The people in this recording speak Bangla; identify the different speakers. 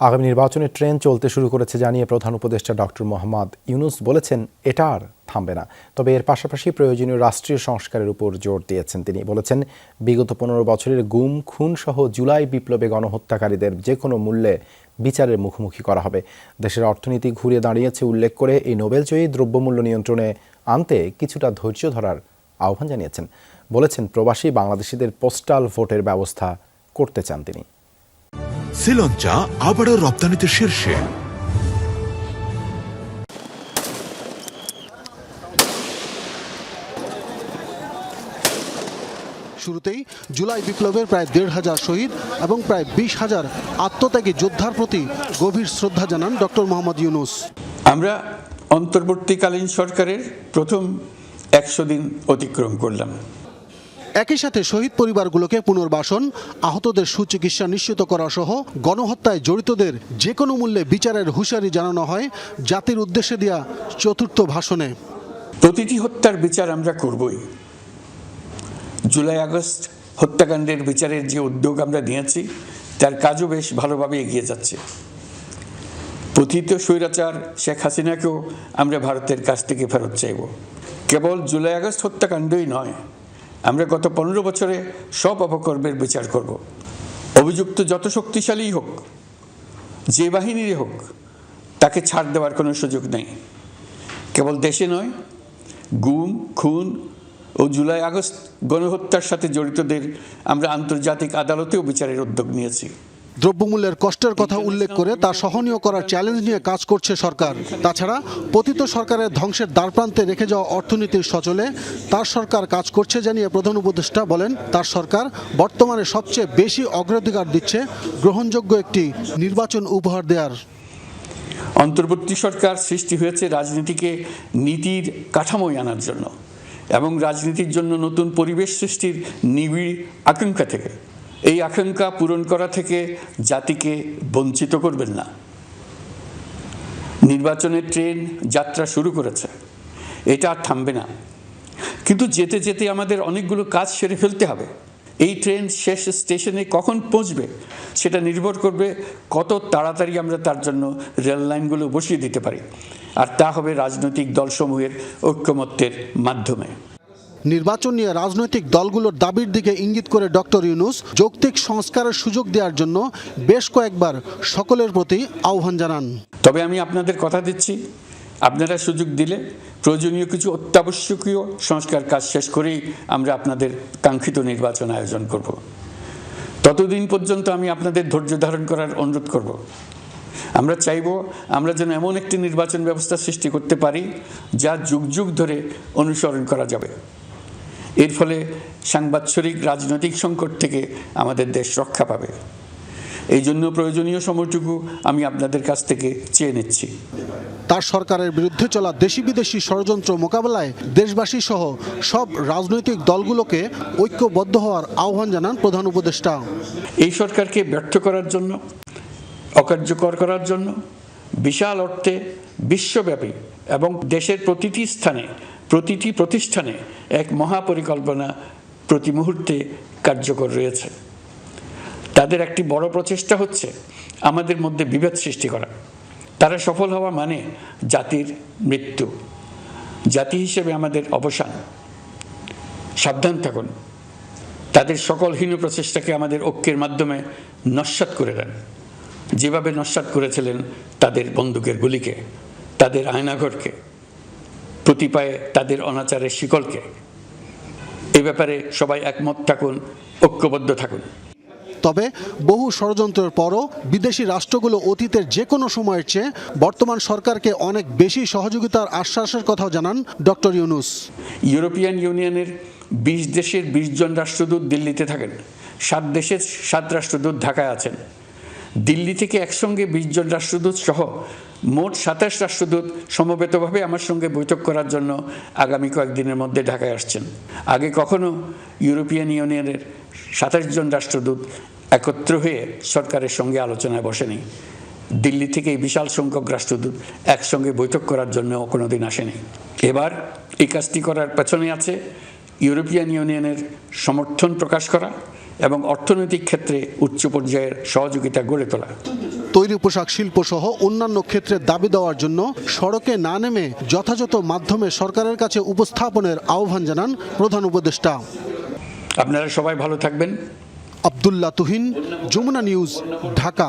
Speaker 1: আগামী নির্বাচনের ট্রেন চলতে শুরু করেছে জানিয়ে প্রধান উপদেষ্টা ডক্টর মোহাম্মদ ইউনুস বলেছেন, এটা আর থামবে না। তবে এর পাশাপাশি প্রয়োজনীয় রাষ্ট্রীয় সংস্কারের উপর জোর দিয়েছেন তিনি। বলেছেন, বিগত পনেরো বছরের গুম, খুন সহ জুলাই বিপ্লবে গণহত্যাকারীদের যে কোনো মূল্যে বিচারের মুখোমুখি করা হবে। দেশের অর্থনীতি ঘুরে দাঁড়িয়েছে উল্লেখ করে এই নোবেলজয়ী দ্রব্যমূল্য নিয়ন্ত্রণে আনতে কিছুটা ধৈর্য ধরার আহ্বান জানিয়েছেন। বলেছেন, প্রবাসী বাংলাদেশিদের পোস্টাল ভোটের ব্যবস্থা করতে চান তিনি।
Speaker 2: শ্রীলঞ্চা আবারও রপ্তানিতে শীর্ষে।
Speaker 3: শুরুতেই জুলাই বিপ্লবের প্রায় দেড় হাজার শহীদ এবং প্রায় বিশ হাজার আত্মত্যাগী যোদ্ধার প্রতি গভীর শ্রদ্ধা জানান ডক্টর মোহাম্মদ ইউনুস।
Speaker 4: আমরা অন্তর্বর্তীকালীন সরকারের প্রথম একশো দিন অতিক্রম করলাম।
Speaker 3: একই সাথে শহীদ পরিবারগুলোকে পুনর্বাসন, আহতদের সুচিকিৎসা নিশ্চিত করা সহ গণহত্যায় জড়িতদের যে কোনো মূল্যে বিচারের হুঁশিয়ারি জানানো হয় জাতির উদ্দেশ্যে দেয়া চতুর্থ ভাষণে।
Speaker 4: প্রতিটি হত্যার বিচার আমরা করবই। জুলাই আগস্ট হত্যাকাণ্ডের বিচারের যে উদ্যোগ আমরা নিয়েছি, তার কাজও বেশ ভালোভাবে এগিয়ে যাচ্ছে। পথিত স্বৈরাচার শেখ হাসিনাকেও আমরা ভারতের কাছ থেকে ফেরত চাইব। কেবল জুলাই আগস্ট হত্যাকাণ্ডই নয় আমরা গত পনেরো বছরে সব অপকর্মের বিচার করব। অভিযুক্ত যত শক্তিশালীই হোক, যে বাহিনীরই হোক, তাকে ছাড় দেওয়ার কোনো সুযোগ নেই। কেবল দেশে নয়, গুম, খুন ও জুলাই আগস্ট গণহত্যার সাথে জড়িতদের আমরা আন্তর্জাতিক আদালতেও বিচারের উদ্যোগ নিয়েছি।
Speaker 3: দ্রব্যমূল্যের কষ্টের কথা উল্লেখ করে তা সহনীয় করার চ্যালেঞ্জ নিয়ে কাজ করছে সরকার। তাছাড়া পতিত সরকারের ধ্বংসের দ্বারপ্রান্তে রেখে যাওয়া অর্থনীতির সচলে তার সরকার কাজ করছে জানিয়ে প্রধান উপদেষ্টা বলেন তার সরকার বর্তমানে সবচেয়ে বেশি অগ্রাধিকার দিচ্ছে গ্রহণযোগ্য একটি নির্বাচন উপহার দেওয়ার
Speaker 4: অন্তর্বর্তী সরকার সৃষ্টি হয়েছে রাজনীতিকে নীতির কাঠামোয় আনার জন্য এবং রাজনীতির জন্য নতুন পরিবেশ সৃষ্টির নিবিড় আকাঙ্ক্ষা থেকে। এই আকাঙ্ক্ষা পূরণ করা থেকে জাতিকে বঞ্চিত করবেন না। নির্বাচনের ট্রেন, যাত্রা শুরু করেছে। এটা আর থামবে না। কিন্তু যেতে যেতে আমাদের অনেকগুলো কাজ সেরে ফেলতে হবে। এই ট্রেন শেষ স্টেশনে কখন পৌঁছবে সেটা নির্ভর করবে কত তাড়াতাড়ি আমরা তার জন্য রেল লাইনগুলো বসিয়ে দিতে পারি। আর তা হবে রাজনৈতিক দলসমূহের ঐক্যমত্যের মাধ্যমে।
Speaker 3: নির্বাচন নিয়ে রাজনৈতিক দলগুলোর দাবির দিকে ইঙ্গিত করে ডক্টর ইউনুস যৌক্তিক সংস্কারের সুযোগ দেওয়ার জন্য বেশ কয়েকবার সকলের প্রতি আহ্বান জানান।
Speaker 4: তবে আমি আপনাদের কথা দিচ্ছি। আপনারা সুযোগ দিলে প্রয়োজনীয় কিছু অত্যাবশ্যকীয় সংস্কার কাজ শেষ করেই আমরা আপনাদের কাঙ্ক্ষিত নির্বাচন আয়োজন করব। ততদিন পর্যন্ত আমি আপনাদের ধৈর্য ধারণ করার অনুরোধ করব। আমরা চাইব আমরা যেন এমন একটি নির্বাচন ব্যবস্থা সৃষ্টি করতে পারি, যা যুগ যুগ ধরে অনুসরণ করা যাবে। এর ফলে সাংবাৎসরিক রাজনৈতিক সংকট থেকে আমাদের দেশ রক্ষা পাবে। এই জন্য প্রয়োজনীয় সময়টুকু আমি আপনাদের কাছ থেকে চেয়ে নিচ্ছি।
Speaker 3: তার সরকারের বিরুদ্ধে চলা দেশি বিদেশি ষড়যন্ত্র মোকাবেলায় দেশবাসী সহ সব রাজনৈতিক দলগুলোকে ঐক্যবদ্ধ হওয়ার আহ্বান জানান প্রধান উপদেষ্টা।
Speaker 4: এই সরকারকে ব্যর্থ করার জন্য অকার্যকর করার জন্য বিশাল অর্থে বিশ্বব্যাপী এবং দেশের প্রতিটি স্থানে প্রতিটি প্রতিষ্ঠানে এক মহাপরিকল্পনা প্রতি মুহূর্তে কার্যকর রয়েছে। তাদের একটি বড় প্রচেষ্টা হচ্ছে আমাদের মধ্যে বিভেদ সৃষ্টি করা। তারা সফল হওয়া মানে জাতির মৃত্যু। জাতি হিসেবে আমাদের অবসান। সাবধান থাকুন। তাদের সকল হীন প্রচেষ্টাকে আমাদের ঐক্যের মাধ্যমে নস্বাত করে দেন। যেভাবে নস্বাত করেছিলেন তাদের বন্দুকের গুলিকে, তাদের আয়নাঘরকে প্রতি পায়ে তাদের অনাচারের শিকলকে। এ ব্যাপারে সবাই একমত থাকুন ঐক্যবদ্ধ থাকুন।
Speaker 3: তবে বহু ষড়যন্ত্রের পরও বিদেশি রাষ্ট্রগুলো অতীতের যে কোনো সময়ের চেয়ে বর্তমান সরকারকে অনেক বেশি সহযোগিতার আশ্বাসের কথাও জানান ডক্টর ইউনুস।
Speaker 4: ইউরোপিয়ান ইউনিয়নের বিশ দেশের বিশ জন রাষ্ট্রদূত দিল্লিতে থাকেন সাত দেশের সাত রাষ্ট্রদূত ঢাকায় আছেন। দিল্লি থেকে একসঙ্গে বিশ জন রাষ্ট্রদূত সহ মোট সাতাশ রাষ্ট্রদূত সমবেতভাবে আমার সঙ্গে বৈঠক করার জন্য আগামী কয়েকদিনের মধ্যে ঢাকায় আসছেন। আগে কখনো ইউরোপিয়ান ইউনিয়নের সাতাশ জন রাষ্ট্রদূত একত্র হয়ে সরকারের সঙ্গে আলোচনায় বসেনি। দিল্লি থেকে এই বিশাল সংখ্যক রাষ্ট্রদূত একসঙ্গে বৈঠক করার জন্য কোনোদিন আসেনি। এবার এই কাজটি করার পেছনে আছে ইউরোপিয়ান ইউনিয়নের সমর্থন প্রকাশ করা এবং অর্থনৈতিক ক্ষেত্রে উচ্চ পর্যায়ের সহযোগিতা গড়ে তোলা।
Speaker 3: তৈরি পোশাক শিল্প সহ অন্যান্য ক্ষেত্রে দাবি দেওয়ার জন্য সড়কে না নেমে যথাযথ মাধ্যমে সরকারের কাছে উপস্থাপনের আহ্বান জানান প্রধান উপদেষ্টা।
Speaker 4: আপনারা সবাই ভালো থাকবেন।
Speaker 3: আবদুল্লাহ তুহিন যমুনা নিউজ ঢাকা।